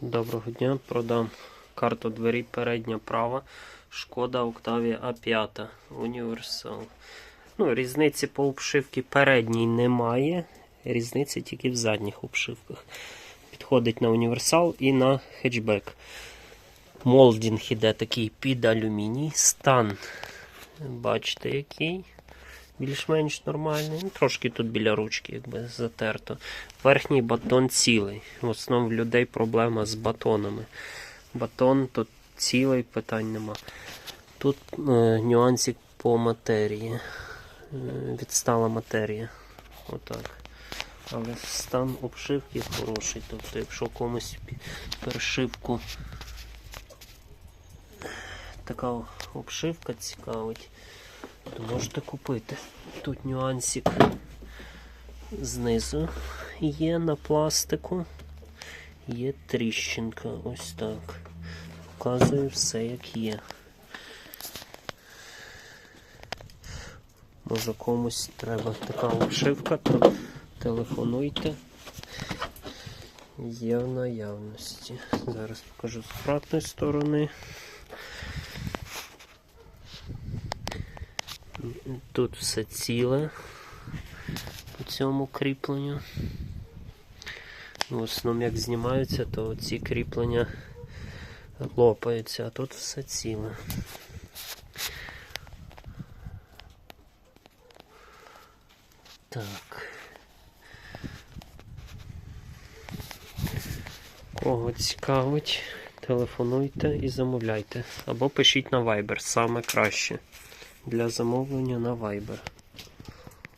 Доброго дня, продам карту двері передня права. Шкода Octavia A5 Універсал. Ну, різниці по обшивці передній немає. Різниці тільки в задніх обшивках. Підходить на універсал і на хетчбек. Молдінг іде такий під алюміній. Стан. Бачите, який. Більш-менш нормальний. Ну, трошки тут біля ручки, якби затерто. Верхній батон цілий. В основному людей проблема з батонами. Батон тут цілий, питань нема. Тут е, нюансик по матерії. Е, відстала матерія. Отак. Але стан обшивки хороший. Тобто, якщо комусь перешивку така обшивка цікавить, то можете купити. Тут нюансик знизу є на пластику. Є тріщинка. Ось так. Показую все як є. Може комусь треба така обшивка, то телефонуйте. Є в наявності. Зараз покажу з обратної сторони. Тут все ціле по цьому кріпленню. В основному, як знімаються, то ці кріплення лопаються, а тут все ціле. Так. Кого цікавить, телефонуйте і замовляйте. Або пишіть на Viber, саме краще для замовлення на Viber.